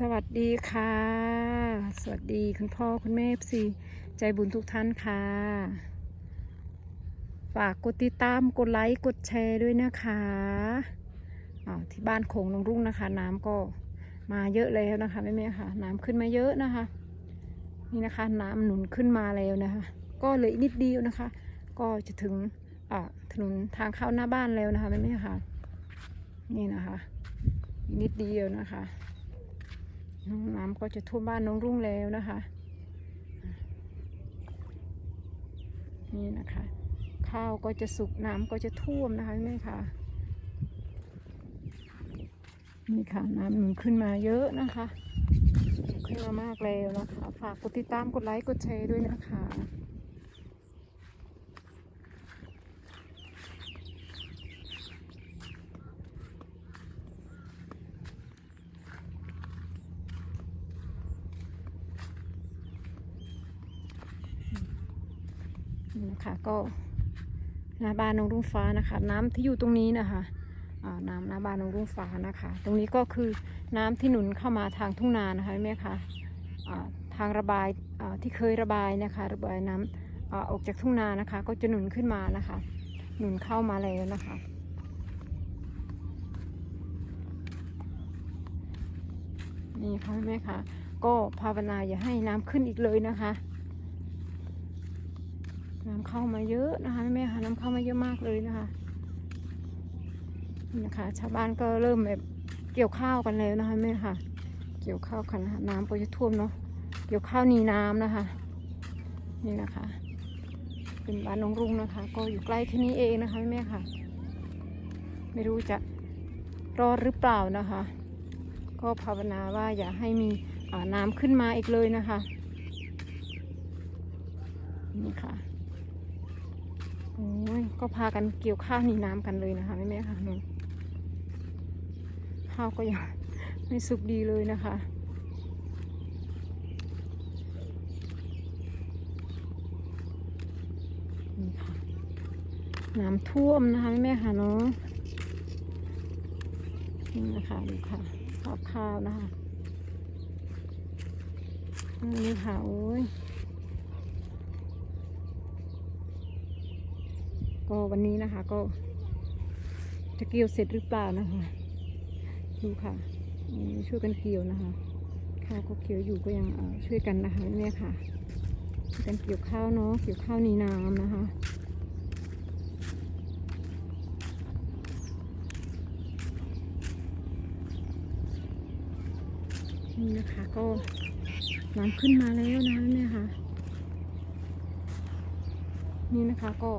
สวัสดีค่ะ สวัสดีคุณพ่อคุณแม่สีใจบุญทุกท่านค่ะ ฝากกดติดตามกดไลค์กดแชร์ด้วยนะคะอ่าที่บ้านโขงลงรุ่งนะคะ น้ำก็มาเยอะแล้วนะคะแม่แม่ๆค่ะ น้ำขึ้นมาเยอะนะคะ นี่นะคะ น้ำหนุนขึ้นมาแล้วนะคะ ก็เหลืออีกนิดเดียวนะคะ ก็จะถึงถนนทางเข้าหน้าบ้านแล้วนะคะแม่แม่ๆค่ะ นี่นะคะนิดเดียวนะคะ น้ำก็จะท่วมบ้านน้องรุ่งแล้วนะคะ นี่นะคะ ข้าวก็จะสุกน้ำก็จะท่วมนะคะแม่ค่ะนี่ค่ะน้ำหนุนขึ้นมาเยอะนะคะ ขึ้นมามากแล้วนะคะ ฝากกดติดตามกดไลค์กดแชร์ด้วยนะคะ นะคะ ก็หน้าบ้านน้องรุ่งฟ้านะคะ น้ำที่อยู่ตรงนี้นะคะน้ำหน้าบ้านน้องรุ่งฟ้านะคะ ตรงนี้ก็คือน้ำที่หนุนเข้ามาทางทุ่งนานะคะแม่คะอ่าทางระบายที่เคยระบายนะคะ ระบายน้ำอาออกจากทุ่งนานะคะ ก็จะหนุนขึ้นมานะคะ หนุนเข้ามาแล้วนะคะ นี่ค่ะแม่คะก็ภาวนาอย่าให้น้ำขึ้นอีกเลยนะคะ น้ำเข้ามาเยอะนะคะแม่ค่ะน้ำเข้ามาเยอะมากเลยนะคะนี่นะคะ ชาวบ้านก็เริ่มแบบเกี่ยวข้าวกันแล้วนะคะแม่ค่ะ เกี่ยวข้าวกันนะะน้ำก็จะท่วมเนาะเกี่ยวข้าวหนีน้ำนะคะ นี่นะคะ เป็นบ้านน้องรุ่งนะคะ ก็อยู่ใกล้แค่นี้เองนะคะแม่ค่ะ ไม่รู้จะรอดหรือเปล่านะคะ ก็ภาวนาว่าอย่าให้มีน้ำขึ้นมาอีกเลยนะคะนี่ค่ะ โอ้ยก็พากันเกี่ยวข้าวหนีน้ำกันเลยนะคะแม่แม่ๆค่ะหนูข้าวก็ยังไม่สุกดีเลยนะคะนี่ค่ะน้ำท่วมนะคะแม่แม่ๆค่ะเนาะนี่นะคะดูค่ะข้าวข้าวนะคะนี่ค่ะโอ้ย ก็วันนี้นะคะก็จะเกี่ยวเสร็จหรือเปล่านะคะ ดูค่ะช่วยกันเกี่ยวนะคะ ข้าวก็เกี่ยวอยู่ก็ยังช่วยกันนะคะเนี่ยค่ะช่วยกันเกี่ยวข้าวเนาะเกี่ยวข้าวนีน้ำนะคะนี่นะคะก็น้ำขึ้นมาแล้วนะเนี่ยค่ะ นี่นะคะก็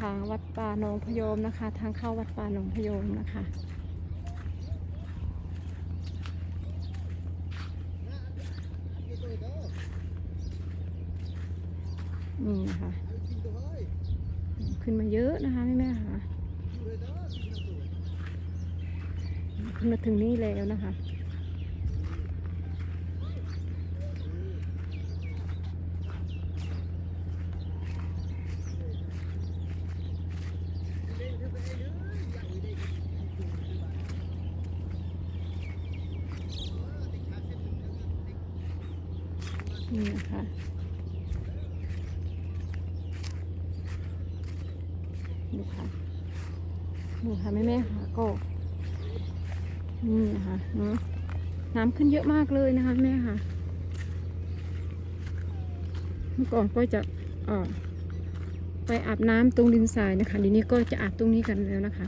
ทางวัดป่าหนองพยมนะคะ ทางเข้าวัดป่าหนองพยมนะคะนี่นะคะ ขึ้นมาเยอะนะคะแม่แม่ๆค่ะ ขึ้นมาถึงนี่แล้วนะคะ นี่นะคะดูค่ะดูค่ะแม่แม่ค่ะก็นี่นะคะเนาะน้ำขึ้นเยอะมากเลยนะคะแม่ค่ะ เมื่อก่อนก็จะออไปอาบน้ำตรงดินทรายนะคะเดี๋ยวนี้ก็จะอาบตรงนี้กันแล้วนะคะ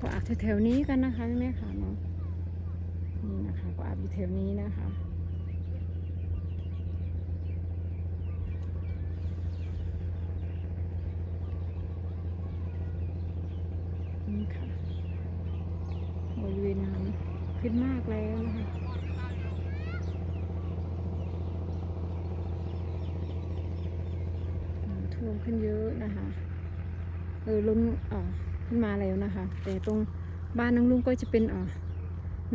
ก็อาบแถวๆนี้กันนะคะแม่แม่ค่ะเนาะนี่นะคะ ก็อาบอยู่แถวนี้นะคะ นี่ค่ะบริเวณน้ำ ขึ้นมากแล้วนะคะท่วมขึ้นเยอะนะคะ เออล้นอ่อขึ้นมาแล้วนะคะ แต่ตรงบ้านน้องลุงก็จะเป็นอ่อ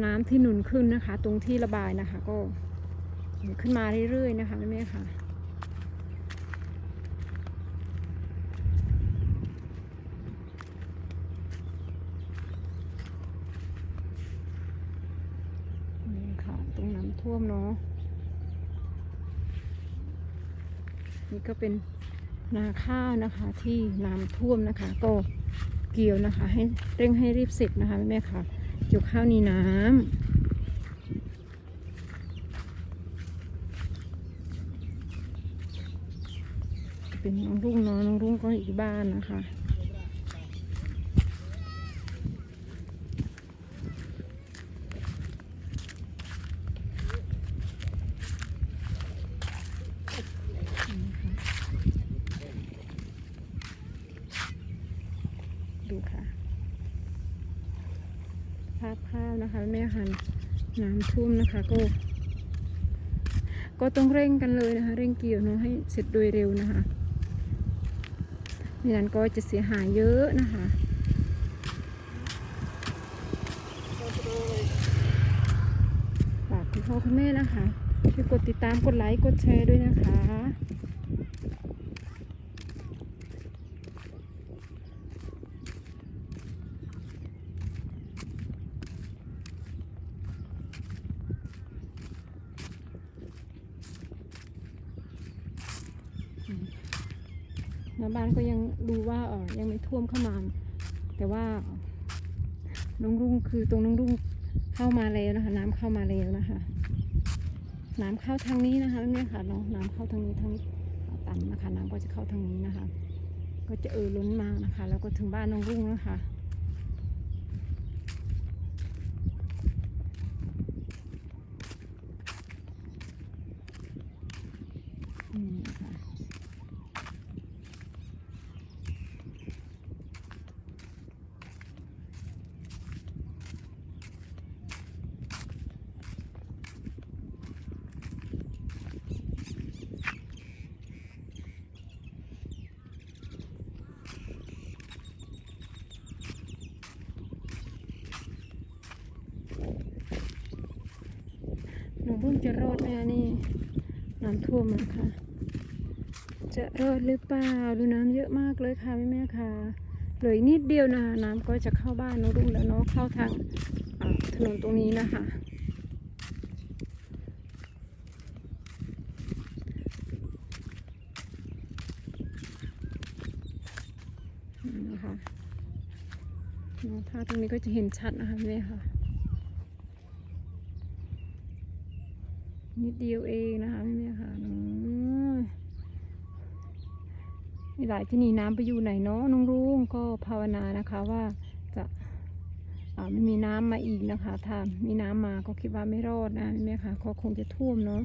น้ำที่หนุนขึ้นนะคะ ตรงที่ระบายนะคะ ก็ขึ้นมาเรื่อยๆนะคะแม่ๆค่ะ ตรงน้ำท่ วมเนาะนี่ก็เป็นนาข้าวนะคะที่น้ำท่วมนะคะ ก็เกี่ยวนะคะ ให้เร่งให้รีบเสร็จนะคะแม่ค่ะเกี่ยวข้าวนีน้ำเป็นน้องรุ่งเนาะน้องรุ่งก็อยู่บ้านนะคะ ค่ะภาพข้าวนะคะแม่หันน้ำท่วมนะคะก็ ก็ต้องเร่งกันเลยนะคะ เร่งเกี่ยวเนาะให้เสร็จโดยเร็วนะคะไม่งั้นก็จะเสียหายเยอะนะคะฝากคุณพ่อคุณแม่นะคะช่วยกดติดตามกดไลค์กดแชร์ด้วยนะคะ น้ำบ้านก็ยังดูว่าเออยังไม่ท่วมเข้ามา แต่ว่า น้องรุ่งคือตรงน้องรุ่งเข้ามาแล้วนะคะ น้ำเข้ามาแล้วนะคะ น้ำเข้าทางนี้นะคะเนี่ยค่ะน้องน้ำเข้าทางนี้ทางนี้ต่ำนะคะ น้ำก็จะเข้าทางนี้นะคะ ก็จะเออล้นมานะคะ แล้วก็ถึงบ้านน้องรุ่งนะคะ อืมค่ะ หนู เพิ่งจะรอดไหมนี่น้ำท่วมนะคะจะรอดหรือเปล่าดูน้ำเยอะมากเลยค่ะแม่แม่ๆค่ะเหลือนิดเดียวนะน้ำก็จะเข้าบ้านน้องรุ่งแล้วเนาะเข้าทางถนนตรงนี้นะคะ นะคะเนาะถ้าตรงนี้ก็จะเห็นชัดนะคะแม่ค่ะ นิดเดียวเองนะคะแม่แม่ค่ะอืมมีหลายที่หนีน้ำไปอยู่ไหนเนาะน้องรุ้งก็ภาวนานะคะว่าจะไม่มีน้ำมาอีกนะคะ ถ้ามีน้ำมาก็คิดว่าไม่รอดนะแม่แม่ค่ะก็คงจะท่วมเนาะ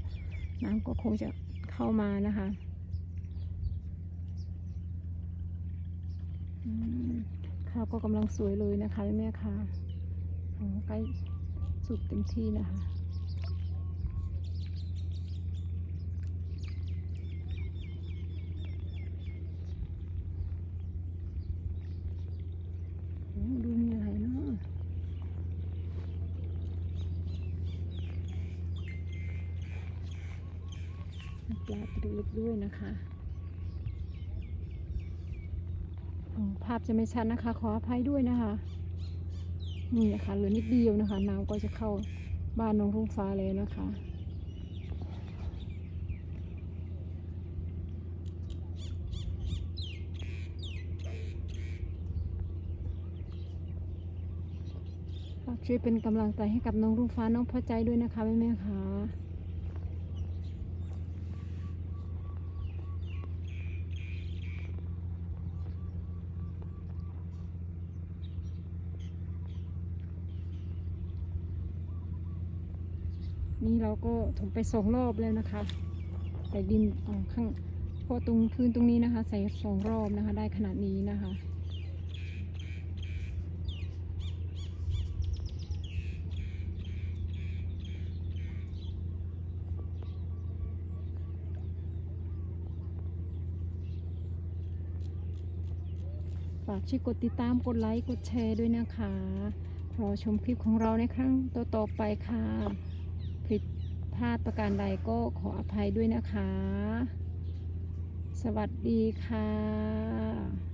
น้ำก็คงจะเข้ามานะคะข้าวก็กำลังสวยเลยนะคะแม่แม่ค่ะใกล้สุกเต็มที่นะคะ โอ้ ดูมีอะไรเนาะปลาตัวเล็กด้วยนะคะโอ้ภาพจะไม่ชัดนะคะ ขออภัยด้วยนะคะ นี่นะคะเหลือนิดเดียวนะคะน้ำก็จะเข้าบ้านน้องรุ่งฟ้าแล้วนะคะ ช่วยเป็นกำลังใจให้กับน้องรุ่งฟ้าน้องพอใจด้วยนะคะแม่แม่ค่ะนี่เราก็ถมไปสองรอบแล้วนะคะ ใส่ดินอ่าข้างเพราะตรงพื้นตรงนี้นะคะ ใส่สองรอบนะคะ ได้ขนาดนี้นะคะ ฝากช่วยกดติดตามกดไลค์กดแชร์ด้วยนะคะรอชมคลิปของเราในครั้งต่อๆไปค่ะ ผิดพลาดประการใดก็ขออภัยด้วยนะคะ สวัสดีค่ะ